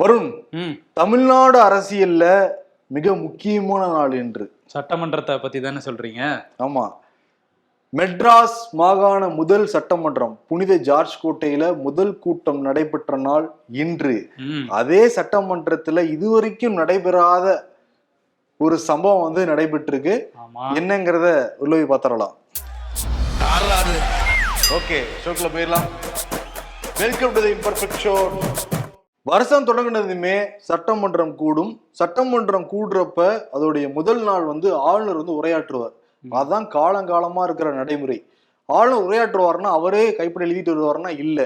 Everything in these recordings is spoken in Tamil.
வருண் தமிழ்நாடு அரசியல்ல மிக முக்கியமான நாள் என்று சட்டமன்றத்தை பத்தி தானே சொல்றீங்க? ஆமா. மெட்ராஸ் மாகாண முதல் சட்டமன்றம் புனித ஜார்ஜ் கோட்டையில முதல் கூட்டம் நடைபெற்ற நாள் இன்று. அதே சட்டமன்றத்துல இதுவரைக்கும் நடைபெறாத ஒரு சம்பவம் வந்து நடைபெற்றிருக்கு. ஆமா. என்னங்கிறத உள்ள போய் பார்த்துடலாம். ஓகே ஷோக்குள்ள போயிடலாம். Welcome to the imperfect show வருஷம் தொடங்கினதுமே சட்டமன்றம் கூடும். சட்டமன்றம் கூடுறப்ப அதோடைய முதல் நாள் வந்து ஆளுநர் வந்து உரையாற்றுவார். அதான் காலங்காலமா இருக்கிற நடைமுறை. ஆளுநர் உரையாற்றுவார்னா அவரே கைப்பட எழுதிட்டு வருவார்னா இல்ல.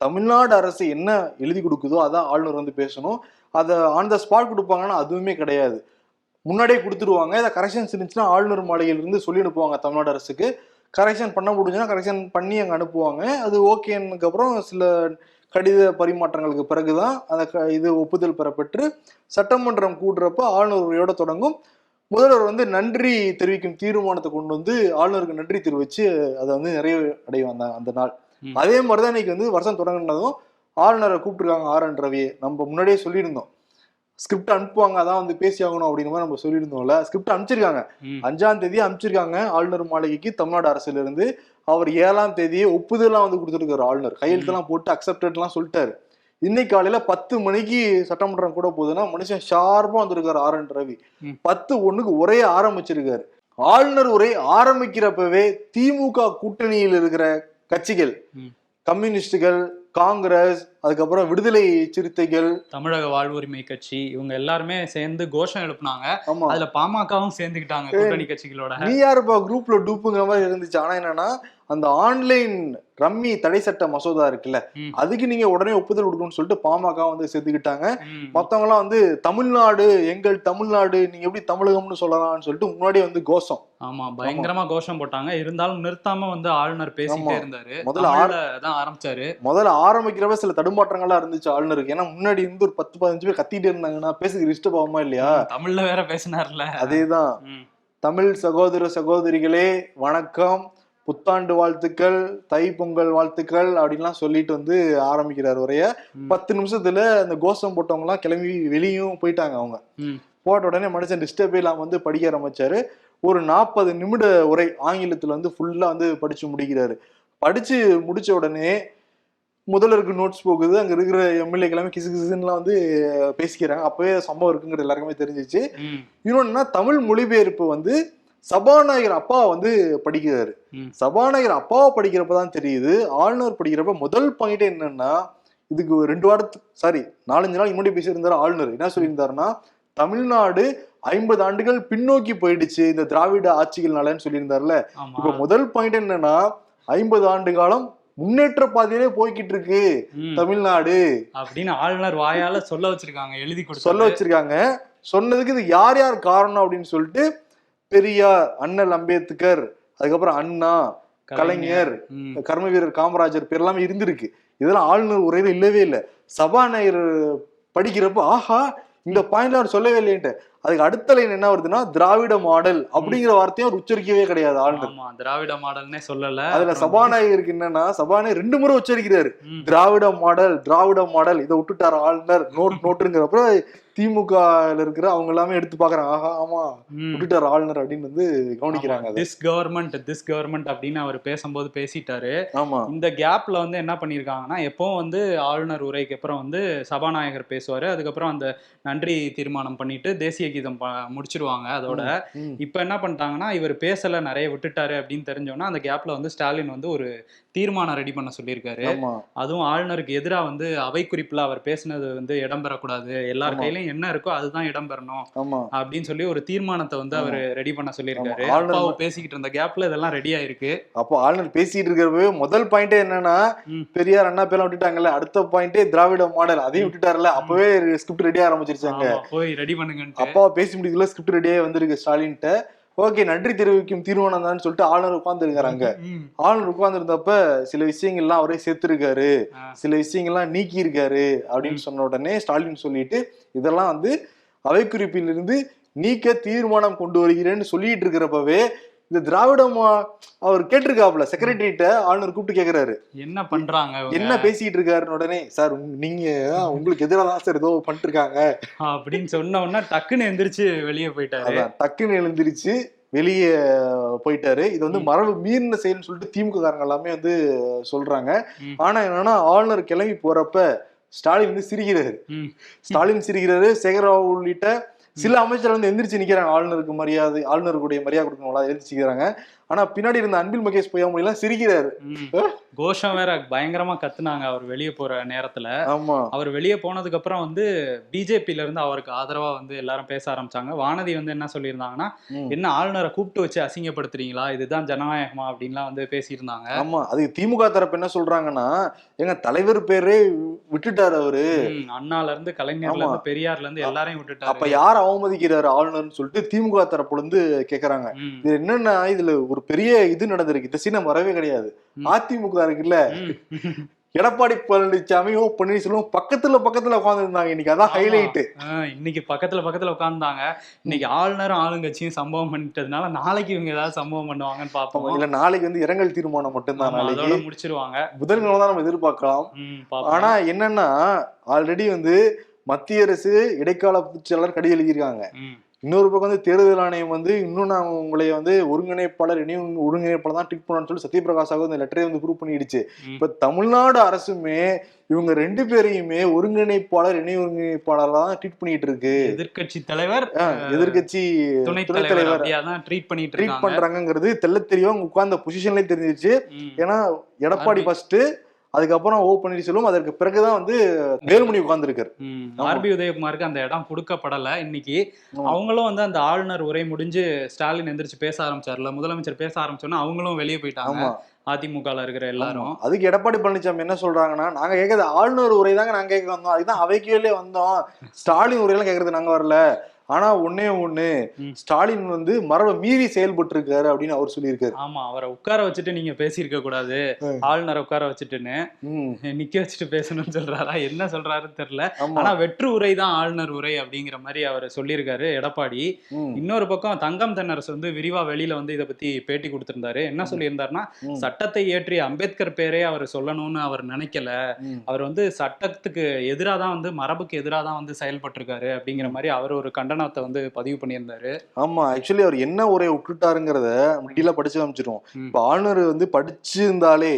தமிழ்நாடு அரசு என்ன எழுதி கொடுக்குதோ அதான் ஆளுநர் வந்து பேசணும். அதை ஆன் த ஸ்பாட் கொடுப்பாங்கன்னா அதுவுமே கிடையாது. முன்னாடியே கொடுத்துருவாங்க. இதை கரெக்ஷன்ஸ் இருந்துச்சுன்னா ஆளுநர் மாளிகையில இருந்து சொல்லி அனுப்புவாங்க தமிழ்நாடு அரசுக்கு. கரெக்ஷன் பண்ண முடிஞ்சுன்னா கரெக்ஷன் பண்ணி அங்கே அனுப்புவாங்க. அது ஓகேனுக்கு அப்புறம் சில கடித பரிமாற்றங்களுக்கு பிறகுதான் அந்த இது ஒப்புதல் பெறப்பெற்று சட்டமன்றம் கூடுறப்ப ஆளுநர் உரையோட தொடங்கும். முதல்வர் வந்து நன்றி தெரிவிக்கும் தீர்மானத்தை கொண்டு வந்து ஆளுநருக்கு நன்றி தெரிவிச்சு அதை வந்து நிறைவு அடையும் அந்த அந்த நாள். அதே மாதிரி தான் இன்னைக்கு வந்து வருஷம் தொடங்கினதும் ஆளுநரை கூப்பிட்டுருக்காங்க ஆர் என் ரவியை. நம்ம முன்னாடியே சொல்லியிருந்தோம். ஸ்கிரிப்ட் அனுப்புவாங்க அதான் வந்து பேசி ஆகணும் அப்படிங்கிற மாதிரி நம்ம சொல்லியிருந்தோம்ல. ஸ்கிரிப்ட் அனுப்பிச்சிருக்காங்க. அஞ்சாம் தேதி அனுப்பிச்சிருக்காங்க ஆளுநர் மாளிகைக்கு தமிழ்நாடு அரசுல இருந்து அவர் ஏழாம் தேதியே ஒப்புதல்லாம் வந்து கொடுத்துருக்காரு ஆளுநர். கையெழுத்தெல்லாம் போட்டு அக்செப்டட்லாம் சொல்லிட்டாரு. இன்னைக்கு காலையில பத்து மணிக்கு சட்டமன்றம் கூட போகுதுன்னா மனுஷன் ஷார்ப்பா வந்திருக்காரு ஆர் என் ரவி. பத்து ஒண்ணுக்கு உரைய ஆரம்பிச்சிருக்காரு. ஆளுநர் உரை ஆரம்பிக்கிறப்பவே திமுக கூட்டணியில் இருக்கிற கட்சிகள். கம்யூனிஸ்டுகள் காங்கிரஸ் அதுக்கப்புறம் விடுதலை சிறுத்தைகள். தமிழக வாழ்வுரிமை கட்சி இவங்க எல்லாருமே சேர்ந்து கோஷம் எழுப்புனாங்க. அதுல பாமகவும் சேர்ந்துக்கிட்டாங்க கூட்டணி கட்சிகளோட. யாருப்பா குரூப்ல டூப்புங்கிற மாதிரி இருந்துச்சு. ஆனா என்னன்னா அந்த ஆன்லைன் ரம்மி தடை சட்ட மசோதா இருக்குல்ல. அதுக்கு நீங்க உடனே ஒப்புதல் கொடுக்கணும்னு சொல்லிட்டு பாமக வந்து சேர்த்துக்கிட்டாங்க. மத்தவங்க எல்லாம் வந்து தமிழ்நாடு எங்கள் தமிழ்நாடு நீங்க எப்படி தமிழகம்னு சொல்லலாம்னு சொல்லிட்டு முன்னாடியே வந்து கோஷம். ஆமா பயங்கரமா கோஷம் போட்டாங்க. இருந்தாலும் நிறுத்தாம வந்து ஆளுநர் பேசிட்டே. இருந்தாரு. முதல்ல முதல்ல தான் ஆரம்பிச்சாரு. முதல்ல ஆரம்பிக்கிறப்ப சில தடுமாற்றங்கள்லாம் இருந்துச்சு ஆளுநருக்கு. ஏன்னா முன்னாடி இருந்து ஒரு பத்து பதினஞ்சு பேர் கத்திட்டே இருந்தாங்கன்னா பேசுக்கு டிஸ்டர்ப் ஆகுமா இல்லையா? தமிழ்ல வேற பேசினார்ல. அதேதான். தமிழ் சகோதர சகோதரிகளே வணக்கம். புத்தாண்டு வாழ்த்துக்கள் தை பொங்கல் வாழ்த்துக்கள் அப்படின்லாம் சொல்லிட்டு வந்து ஆரம்பிக்கிறார் உரைய. பத்து நிமிஷத்துல அந்த கோஷம் போட்டவங்க எல்லாம் கிளம்பி வெளியும் போயிட்டாங்க அவங்க. போட்ட உடனே மனுஷன் டிஸ்டர்பே இல்லாம வந்து படிக்க ஆரம்பிச்சாரு. ஒரு நாற்பது நிமிட உரை ஆங்கிலத்துல வந்து ஃபுல்லா வந்து படிச்சு முடிக்கிறாரு. படிச்சு முடிச்ச உடனே முதல்வருக்கு நோட்ஸ் போகுது. அங்க இருக்கிற எம்எல்ஏ கிளம்பி கிசு கிசுன்னுலாம் வந்து பேசிக்கிறாங்க. அப்பவே சம்பவம் இருக்குங்கிறது எல்லாருக்குமே தெரிஞ்சிச்சு. இன்னொன்னா தமிழ் மொழிபெயர்ப்பு வந்து சபாநாயகர் அப்பா வந்து படிக்கிறாரு. சபாநாயகர் அப்பாவை படிக்கிறப்ப தான் தெரியுது. ஆளுநர் படிக்கிறப்ப முதல் பாயிண்ட் என்னன்னா இதுக்கு ரெண்டு வாரத்துக்கு சாரி நாலஞ்சு நாள் முன்னாடி பேசியிருந்தாரு ஆளுநர். என்ன சொல்லியிருந்தாருன்னா தமிழ்நாடு ஐம்பது ஆண்டுகள் பின்னோக்கி போயிடுச்சு இந்த திராவிட ஆட்சிகள்னாலன்னு சொல்லியிருந்தாருல. ஆமா. இப்ப முதல் பாயிண்ட் என்னன்னா ஐம்பது ஆண்டு காலம் முன்னேற்ற பாதையிலே போய்கிட்டு இருக்கு. தமிழ்நாடு. அப்படின்னு ஆளுநர் வாயால சொல்ல வச்சிருக்காங்க எழுதி கொடுத்து சொல்ல வச்சிருக்காங்க. சொன்னதுக்கு இது யார் யார் காரணம் அப்படின்னு சொல்லிட்டு பெரியார் அண்ணல் அம்பேத்கர் அதுக்கப்புறம் அண்ணா கலைஞர். கர்ம வீரர் காமராஜர் பேர் எல்லாமே இருந்திருக்கு. இதெல்லாம் ஆளுநர் உரையில இல்லவே இல்லை. சபாநாயகர் படிக்கிறப்ப ஆஹா இந்த பாயிண்ட்ல அவர் சொல்லவே இல்லைன்ட்டு. அதுக்கு அடுத்த லைன் என்ன வருதுன்னா திராவிட மாடல் அப்படிங்கிற வார்த்தையும் அவர் உச்சரிக்கவே கிடையாது ஆளுநர். திராவிட மாடல்னே சொல்லல. அதுல சபாநாயகருக்கு என்னன்னா சபாநாயகர் ரெண்டு முறை உச்சரிக்கிறாரு. திராவிட மாடல் திராவிட மாடல் இதை விட்டுட்டாரு ஆளுநர் நோட் நோட்டுங்கிறப்ப திமுக இருக்கிற அவங்க எல்லாமே எடுத்து பாக்குறாங்க ஆஹா ஆமா. விட்டுட்டாரு ஆளுநர் அப்படின்னு வந்து கவனிக்கிறாங்க திஸ் கவர்மெண்ட் திஸ் கவர்மெண்ட் அப்படின்னு அவர் பேசும்போது பேசிட்டாரு. ஆமா. இந்த கேப்ல வந்து என்ன பண்ணிருக்காங்கன்னா எப்பவும் வந்து ஆளுநர் உரைக்கு அப்புறம் வந்து சபாநாயகர் பேசுவாரு. அதுக்கப்புறம் அந்த நன்றி தீர்மானம் பண்ணிட்டு தேசிய கீதம் முடிச்சிருவாங்க அதோட. இப்ப என்ன பண்ணிட்டாங்கன்னா இவர் பேசல நிறைய விட்டுட்டாரு அப்படின்னு தெரிஞ்சோன்னா அந்த கேப்ல வந்து ஸ்டாலின் வந்து ஒரு தீர்மானம் ரெடி பண்ண சொல்லியிருக்காரு. அதுவும் ஆளுநருக்கு எதிராக வந்து அவை குறிப்புல அவர் பேசினது வந்து இடம்பெறக்கூடாது எல்லார். கையிலயும் என்ன இருக்கோ அதுதான் இடம்பெறணும் அப்படின்னு சொல்லி ஒரு தீர்மானத்தை வந்து அவர் ரெடி பண்ண சொல்லியிருக்காரு. ஆளுநர் பேசிக்கிட்டு இருந்த கேப்ல இதெல்லாம் ரெடி ஆயிருக்கு. அப்போ ஆளுநர் பேசிட்டு இருக்கிறப்பவே முதல் பாயிண்டே என்னன்னா. பெரியார் அண்ணா பேர்லாம் விட்டுட்டாங்கல்ல. அடுத்த பாயிண்டே திராவிட மாடல். அதையும் விட்டுட்டாருல அப்பவே ஸ்கிரிப்ட் ரெடி ஆரம்பிச்சிருச்சாங்க போய் ரெடி பண்ணுங்கன்ட்டு. அப்பா பேசி முடிக்கல ஸ்கிரிப்ட் ரெடியாகி வந்திருக்கு ஸ்டாலின்ட்ட. ஓகே நன்றி தெரிவிக்கும் தீர்மானம் தான் சொல்லிட்டு ஆளுநர் உட்கார்ந்துருக்காங்க. ஆளுநர் உட்கார்ந்துருந்தப்ப சில விஷயங்கள்லாம் அவரே சேர்த்திருக்காரு. சில விஷயங்கள்லாம் நீக்கி இருக்காரு அப்படின்னு சொன்ன உடனே ஸ்டாலின் சொல்லிட்டு இதெல்லாம் வந்து அவை குறிப்பிலிருந்து நீக்க தீர்மானம் கொண்டு வருகிறேன்னு சொல்லிட்டு இருக்கிறப்பவே இந்த திராவிட மா- அவர் கேட்டிருக்காப்ல செக்ரட்டரிட்ட ஆளுநர் கூப்பிட்டு கேக்குறாரு. என்ன பண்றாங்க? என்ன பேசிக்கிட்டு இருக்காருன்னு உடனே சார் நீங்க உங்களுக்கு எதிராக தான் சார் ஏதோ பண்ணிட்டு இருக்காங்க அப்படின்னு சொன்ன உடனே டக்குன்னு எந்திரிச்சு வெளியே போயிட்டாரு. டக்குன்னு எழுந்திருச்சு வெளியே போயிட்டாரு. இது வந்து மரபு மீறின செயல்னு சொல்லிட்டு திமுக காரங்க எல்லாமே வந்து சொல்றாங்க. ஆனா என்னன்னா ஆளுநர் கிளம்பி போறப்ப ஸ்டாலின் வந்து சிரிக்கிறாரு. ஸ்டாலின் சிரிக்கிறாரு. சேகரராவ் உள்ளிட்ட சில அமைச்சர் வந்து எந்திரிச்சு நிக்கிறாங்க. ஆளுநருக்கு மரியாதை ஆளுநருக்குடைய மரியாதை கொடுக்கணும்ல எந்திரிச்சுக்கிறாங்க ஆனா பின்னாடி இருந்த அன்பில் மகேஷ் பொய்யாமொழி எல்லாம் சிரிக்கிறாரு. கோஷம் வேற பயங்கரமா கத்துனாங்க அவர் வெளியே போற நேரத்துல. ஆமா. அவர் வெளியே போனதுக்கு அப்புறம் வந்து பிஜேபில இருந்து அவருக்கு ஆதரவா வந்து எல்லாரும் பேச ஆரம்பிச்சாங்க. வானதி வந்து என்ன சொல்லியிருந்தாங்கன்னா. என்ன ஆளுநரை கூப்பிட்டு வச்சு அசிங்கப்படுத்துறீங்களா? இதுதான் ஜனநாயகமா? அப்படின்லாம் வந்து பேசியிருந்தாங்க. ஆமா. அதுக்கு திமுக தரப்பு என்ன சொல்றாங்கன்னா எங்க தலைவர் பேரே விட்டுட்டாரு அவரு. அண்ணால இருந்து கலைஞர்ல. இருந்து பெரியார்ல இருந்து எல்லாரையும் அப்ப விட்டுட்டாரு யார் அவமதிக்கிறாரு ஆளுநர்னு சொல்லிட்டு திமுக தரப்புல இருந்து கேக்குறாங்க. இது என்னன்னா இதுல ஒரு பெரிய இது நடந்திருக்கு. இந்த சீனம் வரவே கிடையாது. அதிமுக இருக்குல்ல. எடப்பாடி பழனிசாமி ஓ பன்னீர்செல்வம் பக்கத்துல பக்கத்துல உட்கார்ந்து இருந்தாங்க இன்னைக்கு. அதான். ஹைலைட் இன்னைக்கு பக்கத்துல பக்கத்துல உட்கார்ந்தாங்க. இன்னைக்கு ஆளுநரும் ஆளுங்கட்சியும் சம்பவம் பண்ணிட்டதுனால நாளைக்கு இவங்க ஏதாவது சம்பவம் பண்ணுவாங்கன்னு பாப்போம் இல்ல நாளைக்கு வந்து இரங்கல் தீர்மானம் மட்டும்தான் நாளைக்கு? முடிச்சிருவாங்க. புதன்கிழமை தான் நம்ம எதிர்பார்க்கலாம். ஆனா என்னன்னா ஆல்ரெடி வந்து மத்திய அரசு இடைக்கால பொதுச்செயலாளர் கடி எழுதியிருக்காங்க. இன்னொரு பக்கம் வந்து தேர்தல் ஆணையம் வந்து இன்னும் நான் உங்களை வந்து ஒருங்கிணைப்பாளர் இணையும் ஒருங்கிணைப்பாளர் தான் ட்ரீட் பண்ணணும்னு சொல்லி சத்யபிரகாஷாக இந்த லெட்டரை வந்து ப்ரூவ் பண்ணிடுச்சு. இப்ப தமிழ்நாடு அரசுமே இவங்க ரெண்டு பேரையுமே ஒருங்கிணைப்பாளர் இணை ஒருங்கிணைப்பாளர் தான் ட்ரீட் பண்ணிட்டு இருக்கு எதிர்க்கட்சி தலைவர் எதிர்கட்சி துணைத் தலைவர் ட்ரீட் பண்ணிட்டு ட்ரீட் பண்றாங்கிறது தெள்ள தெளிவா அவங்க உட்கார்ந்த பொசிஷன்லயே தெரிஞ்சிருச்சு. ஏன்னா எடப்பாடி. ஃபர்ஸ்ட் அதுக்கப்புறம் ஓ பன்னீர்செல்வம் அதற்கு பிறகுதான் வந்து வேலுமணி உட்கார்ந்துருக்காரு. ஆர்பி உதயகுமாருக்கு அந்த இடம் கொடுக்கப்படல இன்னைக்கு. அவங்களும் வந்து அந்த ஆளுநர் உரை முடிஞ்சு ஸ்டாலின் எந்திரிச்சு பேச ஆரம்பிச்சார்ல. முதலமைச்சர் பேச ஆரம்பிச்சோன்னா அவங்களும் வெளியே போயிட்டாங்க. அதிமுகல இருக்கிற எல்லாரும். அதுக்கு எடப்பாடி பழனிசாமி என்ன சொல்றாங்கன்னா நாங்க கேட்கறது ஆளுநர் உரை தாங்க நாங்க கேட்க வந்தோம் அதுதான் அவைக்கே வந்தோம். ஸ்டாலின் உரையெல்லாம் கேட்கறது நாங்க வரல. ஆனா ஒண்ணே ஒண்ணு. ஸ்டாலின் வந்து மரபை மீறி செயல்பட்டு இருக்காரு அப்படின்னு அவர் சொல்லியிருக்காரு. ஆமா அவரை உட்கார வச்சுட்டு நீங்க பேசியிருக்க கூடாது. ஆளுநரை உட்கார வச்சுட்டுன்னு நிக்க வச்சுட்டு பேசணும்னு சொல்றாரா? என்ன சொல்றாருன்னு தெரியல. ஆனா வெற்று உரை தான் ஆளுநர் உரை அப்படிங்கிற மாதிரி அவர் சொல்லியிருக்காரு எடப்பாடி. இன்னொரு பக்கம் தங்கம் தென்னரசு வந்து விரிவா வெளியில வந்து இதை பத்தி பேட்டி கொடுத்திருந்தாரு. என்ன சொல்லியிருந்தாருன்னா சட்டத்தை இயற்றிய அம்பேத்கர் பேரே அவர் சொல்லணும்னு அவர் நினைக்கல. அவர் வந்து சட்டத்துக்கு எதிராக தான் வந்து மரபுக்கு எதிராக தான் வந்து செயல்பட்டிருக்காரு அப்படிங்கிற மாதிரி அவர் ஒரு கண்டனத்தை வந்து பதிவு பண்ணியிருந்தாரு. ஆமா ஆக்சுவலி அவர் என்ன உரையை விட்டுட்டாருங்கிறத டீலா படிச்சு காமிச்சிருவோம். இப்ப ஆளுநர் வந்து படிச்சிருந்தாலே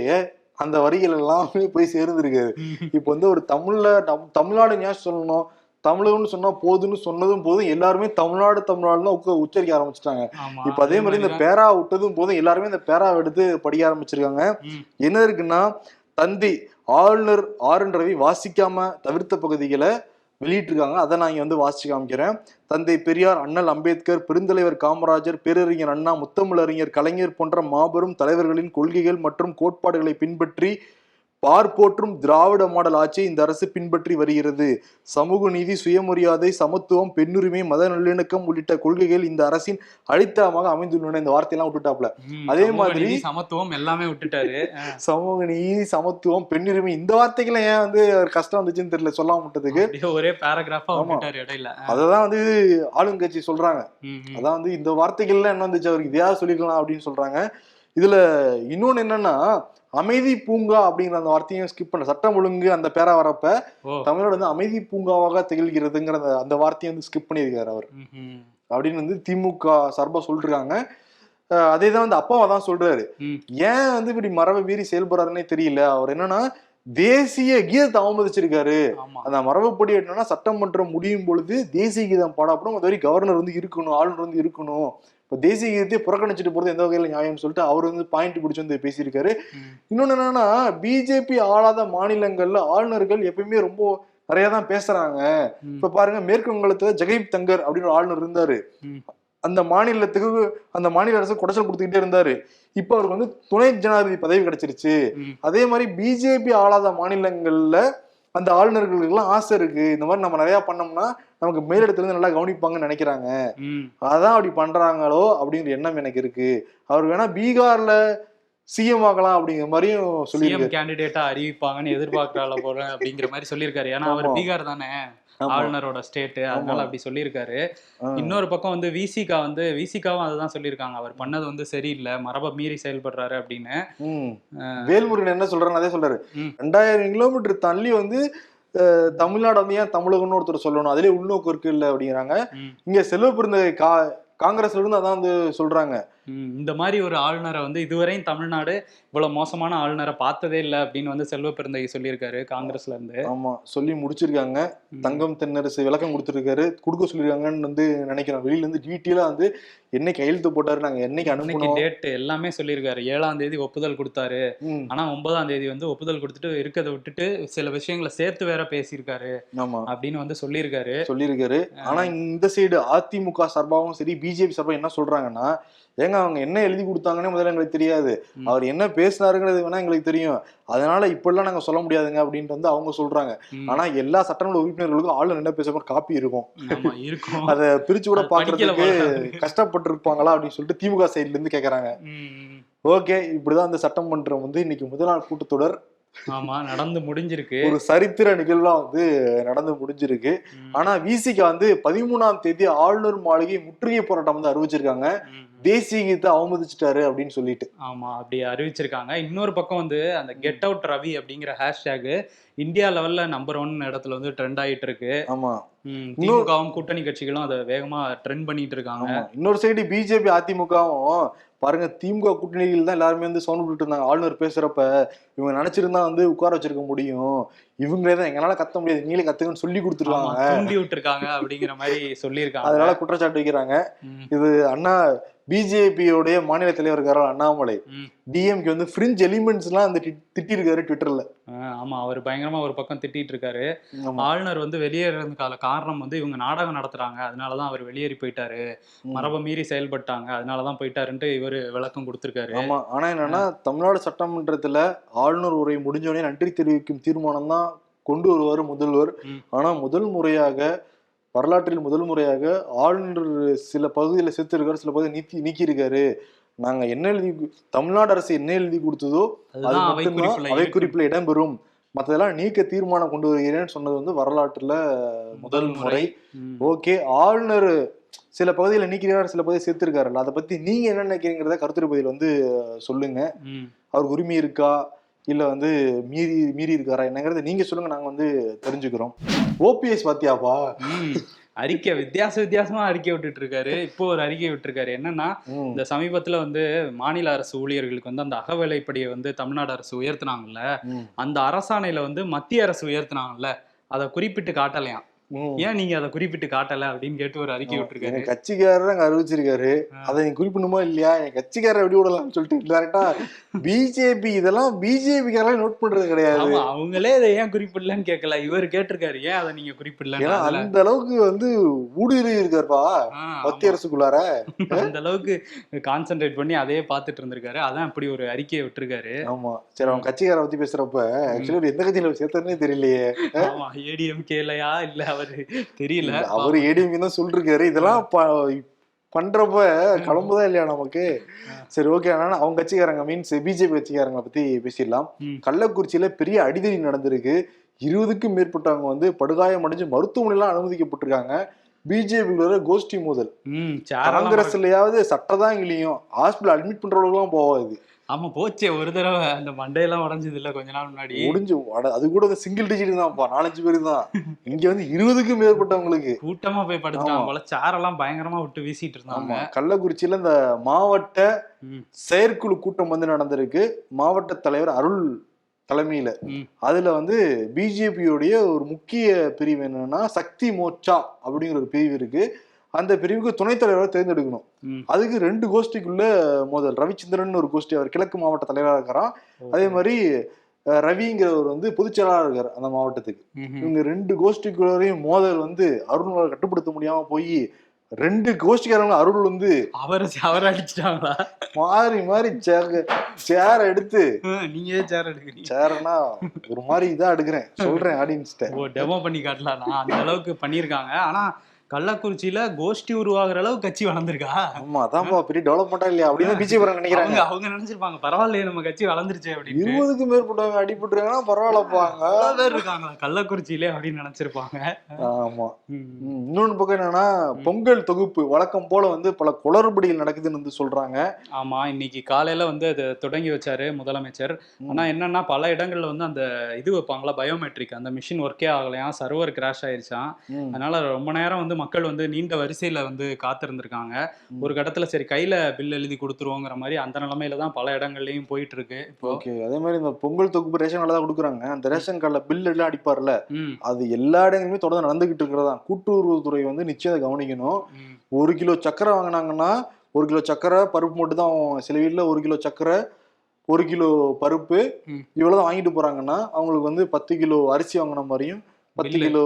அந்த வரிகள் எல்லாமே போய் சேர்ந்துருக்காரு இப்ப வந்து ஒரு தமிழ்ல தமிழ்நாடு ஞாபகம் சொல்லணும்? தமிழகம்னு சொன்னா போதுன்னு சொன்னதும் போதும் எல்லாருமே தமிழ்நாடு தமிழ்நாடு தான் உக்க- உச்சரிக்க ஆரம்பிச்சிட்டாங்க. இப்ப அதே மாதிரி இந்த. பேரா விட்டதும் போதும் எல்லாருமே இந்த பேராவை எடுத்து படிக்க ஆரம்பிச்சிருக்காங்க. என்ன இருக்குன்னா தந்தை ஆளுநர் ஆர் என் ரவி வாசிக்காம தவிர்த்த பகுதிகளை வெளியிட்டிருக்காங்க. அதை நான் இங்கே வந்து வாசிச்சு காமிக்கிறேன். தந்தை பெரியார் அண்ணல் அம்பேத்கர் பெருந்தலைவர் காமராஜர் பேரறிஞர் அண்ணா முத்தமிழறிஞர் கலைஞர் போன்ற மாபெரும் தலைவர்களின் கொள்கைகள் மற்றும் கோட்பாடுகளை பின்பற்றி பார்ப்போற்றும் திராவிட மாடல் ஆட்சியை இந்த அரசு பின்பற்றி வருகிறது. சமூக நீதி சுயமரியாதை சமத்துவம் பெண்ணுரிமை மத நல்லிணக்கம் உள்ளிட்ட கொள்கைகள் இந்த அரசின் அடித்தளமாக அமைந்துள்ளன. இந்த வார்த்தையெல்லாம் விட்டுட்டாப்ல அதே மாதிரி- சமத்துவம் எல்லாமே விட்டுட்டாரு. சமூக நீதி சமத்துவம் பெண்ணுரிமை இந்த வார்த்தைகளை ஏன் வந்து அவர் கஷ்டம் வந்துச்சுன்னு தெரியல சொல்லாம விட்டதுக்கு? ஒரே பேராகிராஃபா இடையில. அததான் வந்து ஆளுங்கட்சி சொல்றாங்க. அதான் வந்து இந்த வார்த்தைகள்ல என்ன வந்துச்சு? அவருக்கு இதையாவது சொல்லிக்கலாம் அப்படின்னு சொல்றாங்க. இதுல இன்னொன்னு என்னன்னா அமைதி பூங்கா அப்படிங்கிற அந்த வார்த்தையும் ஸ்கிப் பண்ண சட்டம் ஒழுங்கு அந்த பேரா வரப்ப ஓ. தமிழ்நாடு வந்து அமைதி பூங்காவாக திகழ்கிறதுங்கிற அந்த அந்த வார்த்தையை வந்து ஸ்கிப் பண்ணியிருக்காரு அவர். அப்படின்னு வந்து திமுக சார்பா சொல்லிருக்காங்க. அஹ் அதே தான் வந்து அப்பாவை தான் சொல்றாரு. ஏன் வந்து இப்படி மரபை மீறி செயல்படுறாருன்னே தெரியல. அவர் என்னன்னா தேசிய கீதத்தை அவமதிச்சிருக்காரு. அந்த மரபுப்படி என்னன்னா சட்டமன்றம் முடியும் பொழுது தேசிய கீதம் பாடப்படும். அது வரை கவர்னர் வந்து இருக்கணும் ஆளுநர் வந்து இருக்கணும். இப்ப தேசிய கீதத்தை புறக்கணிச்சிட்டு போறது எந்த வகையில நியாயம்னு சொல்லிட்டு அவர் வந்து பாயிண்ட் பிடிச்சி வந்து பேசியிருக்காரு. இன்னொன்னு என்னன்னா பிஜேபி ஆளாத மாநிலங்கள்ல ஆளுநர்கள் எப்பயுமே ரொம்ப நிறைய தான் பேசுறாங்க. இப்ப பாருங்க மேற்கு வங்கத்துல ஜெகதீப் தங்கர் அப்படின்னு ஒரு ஆளுநர் இருந்தாரு. அந்த மாநிலத்துக்கு அந்த மாநில அரசு குடைச்சல் கொடுத்துக்கிட்டே இருந்தாரு இப்ப அவருக்கு வந்து துணை ஜனாதிபதி பதவி கிடைச்சிருச்சு. அதே மாதிரி பிஜேபி ஆளாத மாநிலங்கள்ல அந்த ஆளுநர்களுக்கு எல்லாம் ஆசை இருக்கு இந்த மாதிரி நம்ம நிறைய பண்ணோம்னா நமக்கு மேலிடத்துல இருந்து நல்லா கவனிப்பாங்கன்னு நினைக்கிறாங்க. அதான் அப்படி பண்றாங்களோ அப்படிங்கிற எண்ணம் எனக்கு இருக்கு அவர் வேணா பீகார்ல சிஎம் ஆகலாம் அப்படிங்கிற மாதிரியும் சிஎம் சொல்லியிருக்காரு கேண்டிடேட்டா அறிவிப்பாங்கன்னு எதிர்பார்க்கறால போல அப்படிங்கிற மாதிரி சொல்லியிருக்காரு ஏன்னா அவர். பீகார் தானே. ஆளுநரோட ஸ்டேட் அதனால. அப்படி சொல்லியிருக்காரு. இன்னொரு பக்கம் வந்து விசிகா வந்து விசிகாவும் அதுதான் சொல்லியிருக்காங்க அவர் பண்ணது வந்து சரியில்லை மரபை மீறி செயல்படுறாரு அப்படின்னு. வேல்முருகன் என்ன சொல்றாரு அதே சொல்றாரு. ரெண்டாயிரம் கிலோமீட்டர் தள்ளி வந்து தமிழ்நாடு வந்து ஏன் தமிழகம்னு ஒருத்தர் சொல்லணும் அதிலே உள்நோக்கு இருக்கு இல்ல அப்படிங்கிறாங்க. இங்க செல்வ பெருந்தகை கா காங்கிரஸ்ல இருந்து அதான் வந்து சொல்றாங்க இந்த மாதிரி ஒரு ஆளுநரை வந்து இதுவரையும் தமிழ்நாடு இவ்வளவு மோசமான ஆளுநரை பார்த்ததே இல்லை அப்படின்னு வந்து செல்வ பெருந்தகை சொல்லியிருக்காரு காங்கிரஸ்ல இருந்து. ஆமா சொல்லி முடிச்சிருக்காங்க. தங்கம் தென்னரசு விளக்கம் கொடுத்துருக்காரு. கொடுக்க சொல்லிருக்காங்கன்னு வந்து நினைக்கிறோம். வெளியில இருந்து டீட்டெயிலா வந்து என்னைக்கு கையெழுத்து போட்டாரு நாங்க என்னைக்கு அனுப்பணும் டேட் எல்லாமே சொல்லியிருக்காரு. ஏழாம் தேதி ஒப்புதல் கொடுத்தாரு. ஆனா ஒன்பதாம் தேதி வந்து ஒப்புதல் கொடுத்துட்டு இருக்கதை விட்டுட்டு சில விஷயங்களை சேர்த்து வேற பேசியிருக்காரு ஆமா. அப்படின்னு வந்து சொல்லியிருக்காரு. சொல்லியிருக்காரு. ஆனா இந்த சைடு அதிமுக சார்பாகவும் சரி பிஜேபி சார்பாக என்ன சொல்றாங்கன்னா ஏங்க அவங்க என்ன எழுதி கொடுத்தாங்கன்னே முதல்ல எங்களுக்கு தெரியாது. அவர் என்ன பேசினாருங்கிறது வேணா எங்களுக்கு தெரியும். அதனால இப்படிலாம் நாங்க சொல்ல முடியாதுங்க அப்படின்ட்டு வந்து அவங்க சொல்றாங்க. ஆனா எல்லா சட்டமன்ற உறுப்பினர்களுக்கும் ஆளுநர் என்ன பேசுற காப்பி இருக்கும். அதை பிரிச்சு கூட பாக்குறதுக்கு. கஷ்டப்பட்டு இருப்பாங்களா அப்படின்னு சொல்லிட்டு திமுக சைடுல இருந்து கேக்குறாங்க. ஓகே இப்படிதான் இந்த சட்டமன்றம் வந்து இன்னைக்கு முதல் நாள் கூட்டத்தொடர் ஆமா நடந்து முடிஞ்சிருக்கு. ஒரு சரித்திர நிகழ்வா வந்து நடந்து முடிஞ்சிருக்கு. ஆனா விசிக்கு வந்து பதிமூணாம் தேதி ஆளுநர் மாளிகை முற்றுகை போராட்டம் வந்து அறிவிச்சிருக்காங்க. தேசிய கீதத்தை அவமதிச்சிட்டாரு அப்படின்னு சொல்லிட்டு. ஆமா அப்படி அறிவிச்சிருக்காங்க. இன்னொரு பக்கம் வந்து அந்த கெட் அவுட் ரவி அப்படிங்கிற ஹேஷ்டேக் இந்தியா லெவல்ல நம்பர் ஒன் இடத்துல வந்து ட்ரெண்ட் ஆயிட்டு இருக்கு ஆமா திமுகவும் கூட்டணி கட்சிகளும் அதை வேகமா ட்ரெண்ட் பண்ணிட்டு இருக்காங்க. இன்னொரு சைடு பிஜேபி அதிமுகவும் பாருங்க திமுக கூட்டணியில் தான் எல்லாருமே வந்து சவுண்ட் விட்டு இருந்தாங்க. ஆளுநர் பேசுறப்ப இவங்க நினைச்சிருந்தா வந்து உட்கார வச்சிருக்க முடியும். இவங்களே தான் எங்களால கத்த முடியாது. நீங்களே கத்துங்கன்னு சொல்லி கொடுத்துருக்காங்க தூண்டி விட்டுருக்காங்க அப்படிங்கிற மாதிரி சொல்லியிருக்காங்க. அதனால குற்றச்சாட்டு வைக்கிறாங்க. இது அண்ணா பிஜேபியோடைய மாநில தலைவர் இருக்காரு அண்ணாமலை. டிஎம்கே வந்து ஃப்ரிஞ்ச் எலிமெண்ட்ஸ் எல்லாம் வந்து திட்டி இருக்காரு ட்விட்டர்ல ஆமா அவர் பயங்கரமா ஒரு பக்கம் திட்டிட்டு இருக்காரு. ஆளுநர் வந்து வெளியேறதுக்கான காரணம் வந்து இவங்க நாடகம் நடத்துறாங்க. அதனாலதான் அவர் வெளியேறி போயிட்டாரு. மரபை மீறி செயல்பட்டாங்க. அதனாலதான் போயிட்டாருன்ட்டு இவரு விளக்கம் கொடுத்திருக்காரு. ஆமா. ஆனா என்னன்னா தமிழ்நாடு சட்டமன்றத்துல ஆளுநர் உரை முடிஞ்சோடனே நன்றி தெரிவிக்கும் தீர்மானம் தான் கொண்டு வருவார் முதல்வர். ஆனா முதல் முறையாக வரலாற்றில் முதல் முறையாக ஆளுநர் சில பகுதியில் சேர்த்திருக்காரு சில பகுதியை நீக்கி நீக்கியிருக்காரு நாங்க என்ன எழுதி தமிழ்நாடு அரசு என்ன எழுதி கொடுத்ததோ அது மட்டும்தான் குறிப்புல அவை. குறிப்பில் இடம்பெறும் மற்றதெல்லாம் நீக்க தீர்மானம் கொண்டு வருகிறேன்னு சொன்னது வந்து வரலாற்றுல முதல் முறை. ஓகே ஆளுநர் சில பகுதியில் நீக்கிறார் சில பகுதியை சேர்த்திருக்காருல்ல அதை பத்தி நீங்க என்ன நினைக்கிறீங்கிறத கருத்துரை பதில் வந்து சொல்லுங்க. அவருக்கு உரிமை இருக்கா இல்ல வந்து மீறி மீறி இருக்காரா என்னங்கிறத நீங்க சொல்லுங்க நாங்க வந்து தெரிஞ்சுக்கிறோம். ஓபிஎஸ் பாத்தியாப்பா. அறிக்கை வித்தியாச வித்தியாசமா அறிக்கை விட்டுட்டு இருக்காரு இப்போ ஒரு அறிக்கை விட்டுருக்காரு. என்னன்னா இந்த சமீபத்துல வந்து மாநில அரசு ஊழியர்களுக்கு வந்து அந்த அகவிலைப்படியை வந்து தமிழ்நாடு அரசு உயர்த்தினாங்கல்ல அந்த அரசாணையில வந்து மத்திய அரசு உயர்த்தினாங்கல்ல அதை குறிப்பிட்டு காட்டலையாம். ஏன் நீங்க அதை குறிப்பிட்டு காட்டல அப்படின்னு கேட்டு ஒரு அறிக்கை விட்டுருக்காரு? கட்சிக்காரர் அங்க அறிவிச்சிருக்காரு. அதை நீங்க குறிப்பிடணுமா இல்லையா? என் கட்சிக்காரரை வெடி விடலாம்னு சொல்லிட்டு டேரக்டா பிஜேபி இதெல்லாம் பிஜேபிக்காரலாம் நோட் பண்றது கிடையாது. அவங்களே இதை ஏன் குறிப்பிடலன்னு கேட்கல இவர் கேட்டிருக்காரு. ஏன் அதை நீங்க ஏன்னா குறிப்பிடல அந்த அளவுக்கு வந்து ஊடுருவி இருக்காருப்பா மத்திய அரசுக்குள்ளார. அந்த அளவுக்கு கான்சென்ட்ரேட் பண்ணி அதையே பார்த்துட்டு இருந்திருக்காரு. அதான் இப்படி ஒரு அறிக்கையை விட்டுருக்காரு. ஆமா. சரி அவன் கட்சிக்கார பத்தி பேசுறப்ப ஆக்சுவலி எந்த கட்சியில சேர்த்தனே தெரியலையே. ஆமா ஏடிஎம் கேலையா இல்ல அவரு தெரியல. அவரு ஏடிஎம் தான் சொல்லிருக்காரு. இதெல்லாம் பண்றப்ப கிளம்புதான் இல்லையா நமக்கு? சரி ஓகே ஆனா அவங்க கட்சிக்காரங்க மீன்ஸ் பிஜேபி கட்சிக்காரங்களை பத்தி பேசிடலாம். கள்ளக்குறிச்சியில பெரிய அடிதடி நடந்திருக்கு. இருபதுக்கும் மேற்பட்டவங்க வந்து படுகாயம் அடைஞ்சு மருத்துவமனைலாம் அனுமதிக்கப்பட்டிருக்காங்க. பிஜேபி கோஷ்டி மோதல். காங்கிரஸ்லயாவது சட்டதான் கிளியும் ஹாஸ்பிட்டல் அட்மிட் பண்ற அளவுக்குலாம் போகாது. ஆமா போச்சே. ஒரு தடவை அந்த மண்டையெல்லாம் உடைஞ்சது இல்ல கொஞ்ச நாள் முன்னாடி. முடிஞ்சு அது கூட சிங்கிள் டிஜிட் தான்ப்பா. நாலஞ்சு பேர் தான். இங்க வந்து இருபதுக்கும் மேற்பட்டவங்களுக்கு. கூட்டமா போய் படுத்துட்டாங்க ஆமா. போல. சேரெல்லாம் பயங்கரமா விட்டு வீசிட்டு இருந்தாங்க. கள்ளக்குறிச்சியில இந்த மாவட்ட. செயற்குழு கூட்டம் வந்து நடந்திருக்கு. மாவட்ட தலைவர் அருள் தலைமையில. அதுல வந்து பிஜேபியோடைய ஒரு முக்கிய பிரிவு என்னன்னா சக்தி மோர்ச்சா அப்படிங்கிற ஒரு பிரிவு இருக்கு. அந்த பிரிவுக்கு துணைத் தலைவரை தேர்ந்தெடுக்கணும். அதுக்கு ரெண்டு கோஷ்டிக்குள்ள மோதல். ரவிச்சந்திரன் ஒரு கோஷ்டி அவர் கிழக்கு மாவட்ட தலைவராக இருக்கிறான் அதே மாதிரி ரவிங்கிறவர் வந்து பொதுச்செயலாளர் இருக்கார் அந்த மாவட்டத்துக்கு. இவங்க ரெண்டு கோஷ்டிக்குள்ளரையும் மோதல் வந்து அருணால கட்டுப்படுத்த முடியாம போய் ரெண்டு கோஷ்டிக்காரங்களும் அருள் வந்து அவர் அவர் அடிச்சிட்டாங்களா? மாறி மாறி சேர எடுத்து நீங்க சேர் எடுக்கிறீங்க? சேரனா ஒரு மாதிரி இதா எடுக்கிறேன். சொல்றேன் ஆடியன்ஸ்ட ஓ டெமோ பண்ணி காட்டலாம். அந்த அளவுக்கு பண்ணியிருக்காங்க. ஆனா கள்ளக்குறிச்சியில கோஷ்டி உருவாகுற அளவு கட்சி வளர்ந்துருக்கா? ஆமா அதான்ப்பா பெரிய டெவலப்மெண்டா இல்லையா? அப்படின்னு பிஜேபி நினைக்கிறாங்க அவங்க நினைச்சிருப்பாங்க பரவாயில்லையே நம்ம கட்சி வளர்ந்துருச்சு அப்படின்னு. இருபதுக்கு மேற்பட்டவங்க அடிபட்டுருக்காங்கன்னா பரவாயில்லப்பாங்க பேர் இருக்காங்களா கள்ளக்குறிச்சியிலே அப்படின்னு நினைச்சிருப்பாங்க. ஆமா. இன்னொன்னு பக்கம் என்னன்னா பொங்கல் தொகுப்பு வழக்கம் போல வந்து பல குளறுபடிகள் நடக்குதுன்னு வந்து சொல்றாங்க. ஆமா இன்னைக்கு காலையில வந்து அது தொடங்கி வச்சாரு முதலமைச்சர். ஆனா என்னன்னா பல இடங்கள்ல வந்து அந்த இது வைப்பாங்களா பயோமெட்ரிக் அந்த மிஷின் ஒர்க்கே ஆகலையாம் சர்வர் கிராஷ் ஆயிருச்சாம். ம், அதனால ரொம்ப நேரம் வந்து மக்கள் வந்து நீண்ட வரிசையில வந்து காத்திருந்திருக்காங்க. ஒரு கட்டத்துல சரி கையில பில் எழுதி கொடுத்துருவோங்கிற மாதிரி அந்த நிலைமையில தான் பல இடங்கள்லயும் போயிட்டு இருக்கு இப்போ ஓகே. அதே மாதிரி இந்த பொங்கல் தொகுப்பு ரேஷன் கார்டு தான் கொடுக்குறாங்க. அந்த ரேஷன் கார்டுல பில் எல்லாம் அடிப்பார்ல. அது எல்லா இடங்களுமே தொடர்ந்து நடந்துகிட்டு இருக்கிறதா? கூட்டுறவுத்துறை வந்து நிச்சயம் அதை கவனிக்கணும். ஒரு கிலோ சக்கரை வாங்கினாங்கன்னா ஒரு கிலோ சக்கரை பருப்பு மட்டும் தான் சில வீட்டில் ஒரு கிலோ சக்கரை ஒரு கிலோ பருப்பு ம். இவ்வளவுதான் வாங்கிட்டு போறாங்கன்னா அவங்களுக்கு வந்து பத்து கிலோ அரிசி வாங்கின மாதிரியும் பத்து. கிலோ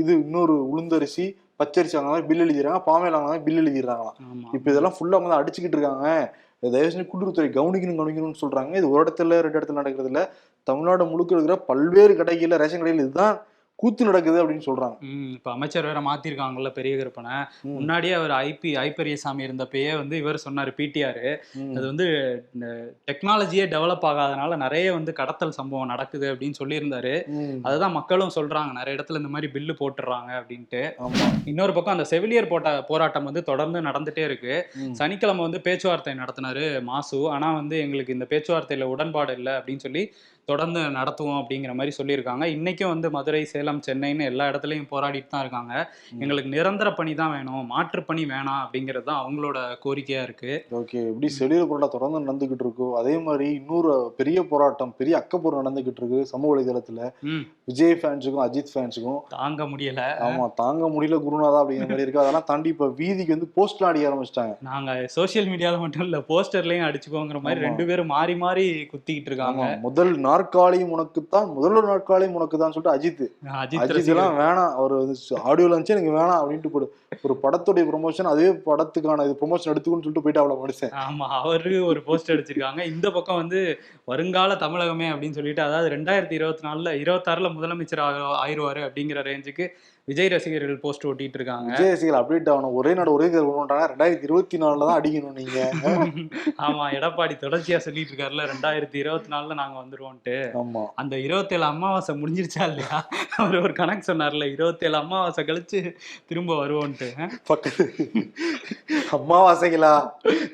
இது இன்னொரு உளுந்தரிசி பச்சரிசி வாங்கின பில் எழுதிடுறாங்க பாமையில் வாங்கின பில் எழுதிடுறாங்களாம். ஆமா. இப்போ இதெல்லாம் ஃபுல்லாக வந்து அடிச்சுக்கிட்டு இருக்காங்க. தயவு செஞ்சு கூட்டுறவுத்துறை கவனிக்கணும் கவனிக்கணும்னு சொல்றாங்க. இது ஒரு இடத்துல ரெண்டு இடத்துல நடக்கிறது இல்ல தமிழ்நாடு முழுக்க இருக்கிற பல்வேறு கடைகள்ல ரேஷன் கடையில் இதுதான் கூத்து நடக்குது அப்படின்னு சொல்றாங்க இப்ப அமைச்சர் வேற மாத்திருக்காங்கல்ல பெரிய கருப்பனை. முன்னாடியே அவர் ஐபி ஐப்பெரியசாமி இருந்தப்பயே வந்து இவர் சொன்னாரு பிடிஆர். அது வந்து டெக்னாலஜியே டெவலப் ஆகாதனால நிறைய வந்து கடத்தல் சம்பவம் நடக்குது அப்படின்னு சொல்லியிருந்தாரு. அதுதான் மக்களும் சொல்றாங்க நிறைய இடத்துல இந்த மாதிரி பில்லு போட்டுறாங்க அப்படின்ட்டு இன்னொரு பக்கம் அந்த செவிலியர் போட்ட போராட்டம் வந்து தொடர்ந்து நடந்துட்டே இருக்கு. சனிக்கிழமை வந்து பேச்சுவார்த்தை நடத்தினாரு மாசு ஆனா வந்து எங்களுக்கு இந்த பேச்சுவார்த்தையில உடன்பாடு இல்லை அப்படின்னு சொல்லி தொடர்ந்து நடத்துவோம் அப்படிங்கிற மாதிரி சொல்லியிருக்காங்க. இன்னைக்கும் வந்து மதுரை சேலம் சென்னைன்னு எல்லா இடத்துலையும் போராடிட்டு தான் இருக்காங்க. எங்களுக்கு நிரந்தர பணி தான் வேணும். மாற்று பணி வேணாம் அப்படிங்கிறது தான் அவங்களோட கோரிக்கையா இருக்கு. ஓகே. எப்படி செடியூர் போராட்டம் தொடர்ந்து நடந்துகிட்டு இருக்கோ அதே மாதிரி இன்னொரு பெரிய போராட்டம் பெரிய அக்கப்போர் நடந்துகிட்டு இருக்கு சமூக வலைதளத்துல. விஜய் ஃபேன்ஸுக்கும் அஜித் ஃபேன்ஸுக்கும் தாங்க முடியல. ஆமா தாங்க முடியல குருநாதா அப்படிங்கிற மாதிரி இருக்கு. அதெல்லாம் தாண்டி இப்ப வீதிக்கு வந்து போஸ்ட்லாம் அடிக்க ஆரம்பிச்சிட்டாங்க. நாங்க சோஷியல் மீடியால மட்டும் இல்ல போஸ்டர்லயும் அடிச்சுக்கோங்கிற மாதிரி. ரெண்டு பேரும் மாறி மாறி குத்திக்கிட்டு இருக்காங்க. முதல் நாற்காலியும் உனக்குத்தான் முதல்வர் நாற்காலியும் உனக்கு தான் சொல்லிட்டு அஜித் அஜித். எல்லாம் வேணாம் அவர் ஆடியோல இருந்துச்சு எனக்கு வேணாம் அப்படின்ட்டு போடு. ஒரு படத்துடைய ப்ரொமோஷன் அதே படத்துக்கான இது ப்ரொமோஷன் எடுத்துக்கணும்னு சொல்லிட்டு போயிட்டு அவ்வளவு மனுஷன். ஆமா அவரு ஒரு போஸ்ட் அடிச்சிருக்காங்க இந்த பக்கம் வந்து வருங்கால தமிழகமே அப்படின்னு சொல்லிட்டு அதாவது ரெண்டாயிரத்தி இருபத்தி நாலுல இருபத்தாறுல முதலமைச்சர் ஆக- ஆயிருவாரு அப்படிங்கிற ரேஞ்சுக்கு விஜய் ரசிகர்கள் போஸ்ட் ஒட்டிட்டு இருக்காங்க விஜய் ரசிகர்கள் அப்டேட் ஆகணும். ஒரே நாடு ஒரே பண்ணுறாங்க ரெண்டாயிரத்தி இருபத்தி நாலுல தான் அடிக்கணும் நீங்க. ஆமா எடப்பாடி தொடர்ச்சியா சொல்லிட்டு இருக்காருல்ல ரெண்டாயிரத்தி இருபத்தி நாலுல நாங்க வந்துருவோம்ட்டு ஆமா. அந்த இருபத்தேழு அமாவாசை முடிஞ்சிருச்சா இல்லையா? அவர் ஒரு கணக்கு சொன்னார்ல இருபத்தேழு அமாவாசை கழிச்சு திரும்ப பக்கத்து அமாவாசைகளா?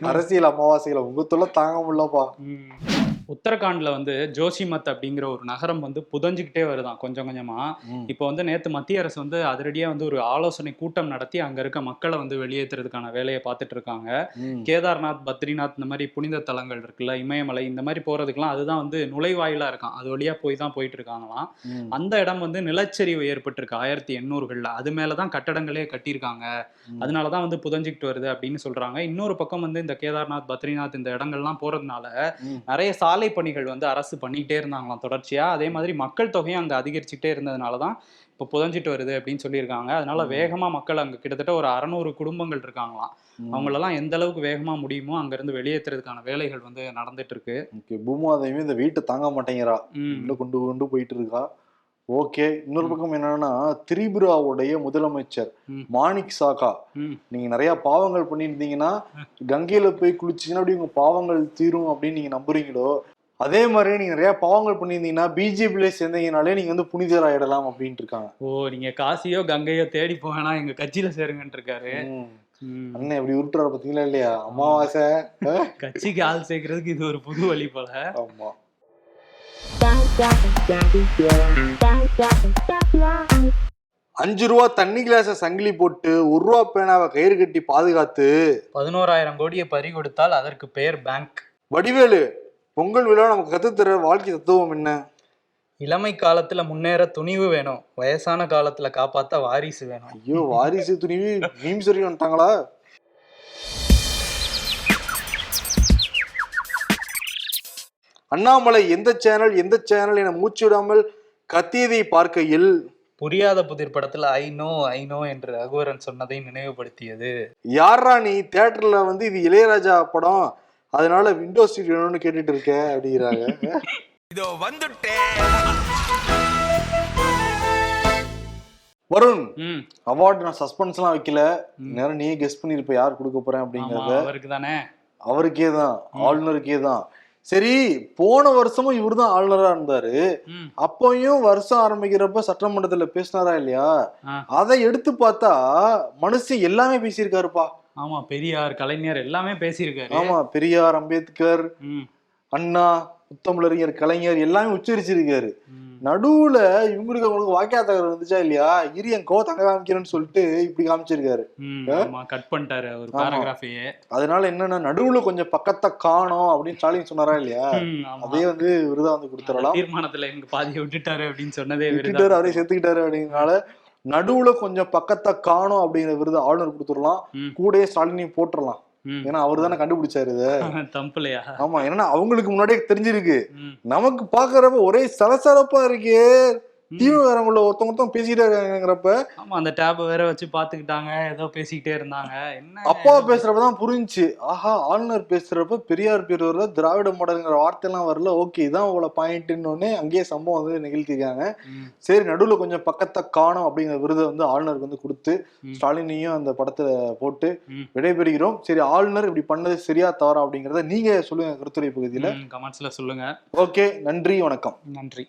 அரசியல் அமாவாசைகளா? உங்க தொல்லை தாங்க முடியலப்பா. ம். உத்தரகாண்ட்ல வந்து ஜோஷிமத் அப்படிங்கிற ஒரு நகரம் வந்து புதஞ்சுக்கிட்டே வருதாம் கொஞ்சம் கொஞ்சமா. இப்போ வந்து நேத்து மத்திய அரசு வந்து அதிரடியா வந்து ஒரு ஆலோசனை கூட்டம் நடத்தி அங்க இருக்க மக்களை வந்து வெளியேற்றுறதுக்கான வேலையை பார்த்துட்டு இருக்காங்க. கேதார்நாத் பத்ரிநாத் இந்த மாதிரி புனித தலங்கள் இருக்குல்ல இமயமலை இந்த மாதிரி போறதுக்கெல்லாம் அதுதான் வந்து நுழைவாயிலா இருக்கான் அது வழியா போய் தான் போயிட்டு இருக்காங்களாம். அந்த இடம் வந்து நிலச்சரிவு ஏற்பட்டிருக்கு ஆயிரத்தி எண்ணூறுகள்ல அது மேலதான் கட்டடங்களே கட்டியிருக்காங்க. அதனாலதான் வந்து புதஞ்சிக்கிட்டு வருது அப்படின்னு சொல்றாங்க இன்னொரு பக்கம் வந்து இந்த கேதார்நாத் பத்ரிநாத் இந்த இடங்கள்லாம் போறதுனால. நிறைய சாலை பணிகள் வந்து அரசு பண்ணிக்கிட்டே இருந்தாங்களாம் தொடர்ச்சியா அதே மாதிரி மக்கள் தொகையும் அங்க அதிகரிச்சுக்கிட்டே இருந்ததுனால தான் இப்போ புதஞ்சிட்டு வருது அப்படின்னு சொல்லியிருக்காங்க அதனால ம். வேகமா மக்கள் அங்க கிட்டத்தட்ட ஒரு அறநூறு குடும்பங்கள் இருக்காங்களாம். அவங்களெல்லாம் எந்த அளவுக்கு வேகமா முடியுமோ அங்க இருந்து வெளியேற்றுறதுக்கான வேலைகள் வந்து நடந்துட்டு இருக்கு பூமாதேவி இந்த வீட்டை தாங்க மாட்டேங்கிறா. உள்ள கொண்டு கொண்டு போயிட்டு இருக்கா ஓகே. இன்னொரு பக்கம் என்னன்னா திரிபுராவுடைய முதலமைச்சர். மாணிக் சாகா. நீங்க நிறைய பாவங்கள் பண்ணியிருந்தீங்கன்னா கங்கையில போய் குளிச்சீங்கன்னா அப்படி உங்க பாவங்கள் தீரும் அப்படின்னு நீங்க நம்புறீங்களோ அதே மாதிரி நீங்க நிறைய பாவங்கள் பண்ணியிருந்தீங்கன்னா பிஜேபியில சேர்ந்தீங்கனாலே நீங்க வந்து புனிதர் ஆயிடலாம் அப்படின்ட்டு இருக்காங்க. ஓ நீங்க காசியோ கங்கையோ தேடி போவேனா எங்க கட்சியில சேருங்கன்னு இருக்காரு. அண்ணன் எப்படி உருட்டுறாரு பாத்தீங்களா இல்லையா? அமாவாசை கட்சிக்கு ஆள் சேர்க்கறதுக்கு இது ஒரு புது வழி போல. ஆமா. அஞ்சு ரூபா தண்ணி கிளாஸ சங்கிலி போட்டு ஒரு ரூபா பேனாவை கயிறு கட்டி பாதுகாத்து பதினோராயிரம் கோடியை பறி கொடுத்தால் அதற்கு பெயர் பேங்க். வடிவேலு பொங்கல் விழா நமக்கு கத்துத்தர வாழ்க்கை தத்துவம் என்ன? இளமை காலத்துல முன்னேற துணிவு வேணும். வயசான காலத்துல காப்பாத்த வாரிசு வேணும். ஐயோ வாரிசு துணிவி மீம்ஸ் வரைக்கும் வந்துட்டாங்களா? அண்ணாமலை எந்த சேனல் எந்த சேனல் என மூச்சு விடாமல் கத்தியதை பார்க்கையில் புரியாத புதிர் படத்துல ஐ நோ ஐ நோ என்று ரகுவரன் சொன்னதை நினைவுபடுத்தியது. யாரா நீ? தியேட்டர்ல வந்து இது இளையராஜா படம். அதனால விண்டோ சீட் வேணும்னு கேட்டுட்டு இருக்க அப்படிங்கிறாங்க. இதோ வந்துட்டேன் வருண் அவார்டு நான் சஸ்பென்ஸ் எல்லாம் வைக்கல. நேரம் நீ கெஸ் பண்ணிருப்ப யார் கொடுக்க போறேன் அப்படிங்கறத. அவருக்கு தானே அவருக்கே தான் ஆளுநருக்கே தான் சரி போன வருஷமும் இவர்தான் ஆளுநரா இருந்தாரு. அப்பயும் வருஷம் ஆரம்பிக்கிறப்ப சட்டமன்றத்துல பேசினாரா இல்லையா. அதை எடுத்து பார்த்தா மனுஷன் எல்லாமே பேசியிருக்காருப்பா. ஆமா பெரியார் கலைஞர் எல்லாமே பேசியிருக்காரு. ஆமா பெரியார் அம்பேத்கர் அண்ணா முத்தமிழறிஞர் கலைஞர் எல்லாமே உச்சரிச்சிருக்காரு. நடுவுல இவங்களுக்கு அவங்களுக்கு வாக்கியா தகவல் வந்துச்சா இல்லையா? இரு என் கோ தங்க காமிக்கிறேன்னு சொல்லிட்டு இப்படி காமிச்சிருக்காரு. கட் பண்ணிட்டாரு ஒரு. பேராகிராஃபையே அதனால என்னன்னா நடுவுல கொஞ்சம் பக்கத்தை காணோம் அப்படின்னு ஸ்டாலின் சொன்னாரா இல்லையா? அதே வந்து விருதா வந்து கொடுத்துடலாம். தீர்மானத்துல எங்க பாதியை விட்டுட்டாரு அப்படின்னு சொன்னதே விட்டுட்டாரு அவரே செத்துக்கிட்டாரு அப்படிங்கறனால நடுவுல கொஞ்சம் பக்கத்தை காணோம் அப்படிங்கிற விருது ஆளுநர் கொடுத்துடலாம். ம். கூடயே ஸ்டாலினையும் போட்டுறலாம் ம். ஏன்னா அவர் தானே கண்டுபிடிச்சாரு இத. தம்புலையா? ஆமா ஏன்னா அவங்களுக்கு முன்னாடியே தெரிஞ்சிருக்கு. நமக்கு பாக்குறப்ப ஒரே சலசலப்பா இருக்கே. தீவிரவாரங்கள ஒருத்தவங்க பேசிட்டே இருக்காங்கிறப்ப ஆமா அந்த டேப் வேற வச்சு பாத்துக்கிட்டாங்க ஏதோ பேசிக்கிட்டே இருந்தாங்க. என்ன அப்பா பேசுறப்பதான் புரிஞ்சுச்சு. ஆஹா ஆளுநர் பேசுறப்ப பெரியார் பேர் வரல திராவிட மாடல்ங்கிற வார்த்தையெல்லாம் வரல. ஓகே இதான் அவ்வளோ பாயிண்ட்னு அங்கேயே சம்பவம் வந்து நிகழ்த்திருக்காங்க. சரி நடுவுல கொஞ்சம் பக்கத்தை காணும் அப்படிங்கிற விருதை வந்து ஆளுநருக்கு வந்து கொடுத்து. ஸ்டாலினையும் அந்த படத்துல போட்டு. விடைபெறுகிறோம். சரி ஆளுநர் இப்படி பண்ணது சரியா தவறா அப்படிங்கறத நீங்க சொல்லுங்க கருத்துரை பகுதியில. கமெண்ட்ஸ்ல சொல்லுங்க. ஓகே நன்றி வணக்கம். நன்றி.